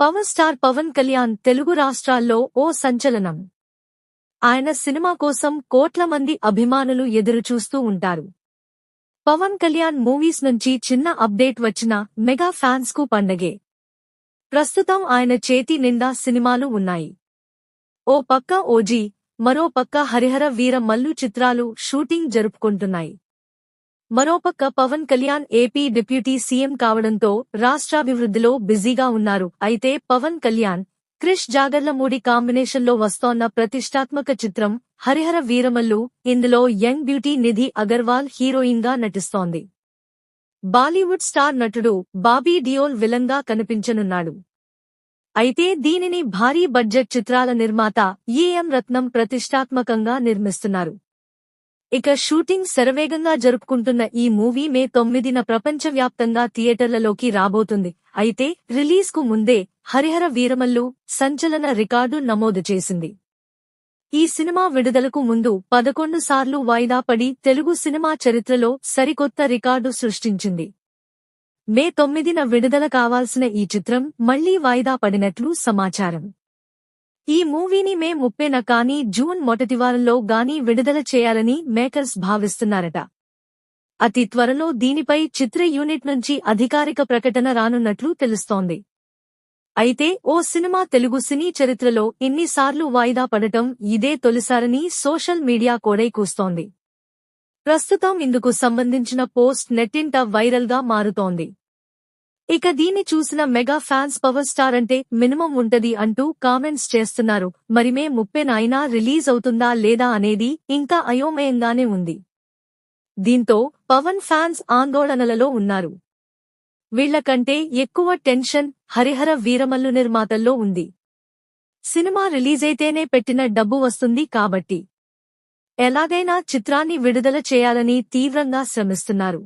Power star Pawan Kalyan Telugu రాష్ట్రాల్లో ఓ సంచలనం. ఆయన సినిమా కోసం కోట్ల మంది అభిమానులు ఎదురుచూస్తూ ఉంటారు. పవన్ కళ్యాణ్ మూవీస్ నుంచి చిన్న అప్డేట్ వచ్చిన మెగా ఫ్యాన్స్కు పండగే. ప్రస్తుతం ఆయన చేతి నిండా సినిమాలు ఉన్నాయి. ఓ పక్క ఓజీ మరో పక్క హరిహర వీర మల్లు చిత్రాలు షూటింగ్ జరుపుకుంటున్నాయి. మరోపక్క Pawan Kalyan AP deputy CM కావడంతో రాష్ట్రాభివృద్ధిలో బిజీగా ఉన్నారు. అయితే పవన్ కళ్యాణ్ క్రిష్ జాగర్లమూడి కాంబినేషన్లో వస్తోన్న ప్రతిష్టాత్మక చిత్రం హరిహర వీరమల్లు ఇందులో యంగ్ బ్యూటీ నిధి అగర్వాల్ హీరోయిన్గా నటిస్తోంది. బాలీవుడ్ స్టార్ నటుడు బాబీ డియోల్ విలంగా కనిపించనున్నాడు. అయితే దీనిని భారీ బడ్జెట్ చిత్రాల నిర్మాత ఈఎం రత్నం ప్రతిష్టాత్మకంగా నిర్మిస్తున్నారు. ఇక షూటింగ్ శరవేగంగా జరుపుకుంటున్న ఈ మూవీ మే తొమ్మిదిన ప్రపంచవ్యాప్తంగా థియేటర్లలోకి రాబోతుంది. అయితే రిలీజ్కు ముందే హరిహర వీరమల్లు సంచలన రికార్డు నమోదు చేసింది. ఈ సినిమా విడుదలకు ముందు పదకొండు సార్లు వాయిదా పడి తెలుగు సినిమా చరిత్రలో సరికొత్త రికార్డు సృష్టించింది. మే తొమ్మిదిన విడుదల కావాల్సిన ఈ చిత్రం మళ్ళీ వాయిదా పడినట్లు సమాచారం. ఈ మూవీని మే ముప్పేన కానీ జూన్ మొదటి వారంలో గానీ విడుదల చేయాలని మేకర్స్ భావిస్తున్నారట. అతి త్వరలో దీనిపై చిత్ర యూనిట్ నుంచి అధికారిక ప్రకటన రానున్నట్లు తెలుస్తోంది. అయితే ఓ సినిమా తెలుగు సినీ చరిత్రలో ఇన్నిసార్లు వాయిదా పడటం ఇదే తొలిసారని సోషల్ మీడియా కోడై కూస్తోంది. ప్రస్తుతం ఇందుకు సంబంధించిన పోస్ట్ నెట్టింట వైరల్గా మారుతోంది. ఇక దీన్ని చూసిన మెగా ఫ్యాన్స్ పవర్ స్టార్ అంటే మినిమం ఉంటది అంటూ కామెంట్స్ చేస్తున్నారు. మరి మే ముప్పెనైనా రిలీజ్ అవుతుందా లేదా అనేది ఇంకా అయోమయంగానే ఉంది. దీంతో పవన్ ఫ్యాన్స్ ఆందోళనలలో ఉన్నారు. వీళ్ళకంటే ఎక్కువ టెన్షన్ హరిహర వీరమల్లు నిర్మాతల్లో ఉంది. సినిమా రిలీజైతేనే పెట్టిన డబ్బు వస్తుంది కాబట్టి. ఎలాగైనా చిత్రాన్ని విడుదల చేయాలని తీవ్రంగా శ్రమిస్తున్నారు.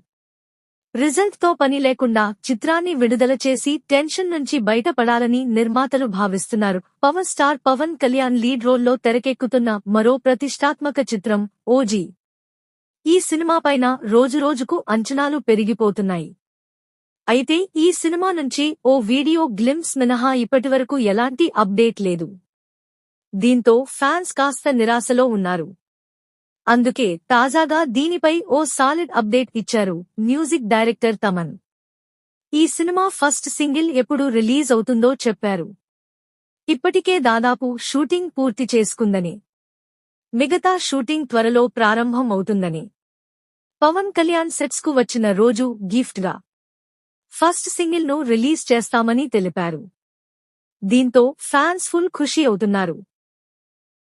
రిజల్ట్తో పని లేకుండా చిత్రాన్ని విడుదల చేసి టెన్షన్ నుంచి బయటపడాలని నిర్మాతలు భావిస్తున్నారు. Power star Pawan Kalyan lead రోల్లో తెరకెక్కుతున్న మరో ప్రతిష్టాత్మక చిత్రం ఓజీ. ఈ సినిమాపైన రోజురోజుకు అంచనాలు పెరిగిపోతున్నాయి. అయితే ఈ సినిమా నుంచి ఓ వీడియో గ్లిమ్స్ మినహా ఇప్పటివరకు ఎలాంటి అప్డేట్ లేదు. దీంతో ఫ్యాన్స్ కాస్త నిరాశలో ఉన్నారు. అందుకే తాజాగా దీనిపై ఓ సాలిడ్ అప్డేట్ ఇచ్చారు మ్యూజిక్ డైరెక్టర్ తమన్. ఈ సినిమా ఫస్ట్ సింగిల్ ఎప్పుడు రిలీజ్ అవుతుందో చెప్పారు. ఇప్పటికే దాదాపు షూటింగ్ పూర్తి చేసుకుందని. మిగతా షూటింగ్ త్వరలో ప్రారంభం అవుతుందని. పవన్ కళ్యాణ్ సెట్స్కు వచ్చిన రోజు గిఫ్ట్గా. ఫస్ట్ సింగిల్ను రిలీజ్ చేస్తామని తెలిపారు. దీంతో ఫ్యాన్స్ ఫుల్ ఖుషి అవుతున్నారు.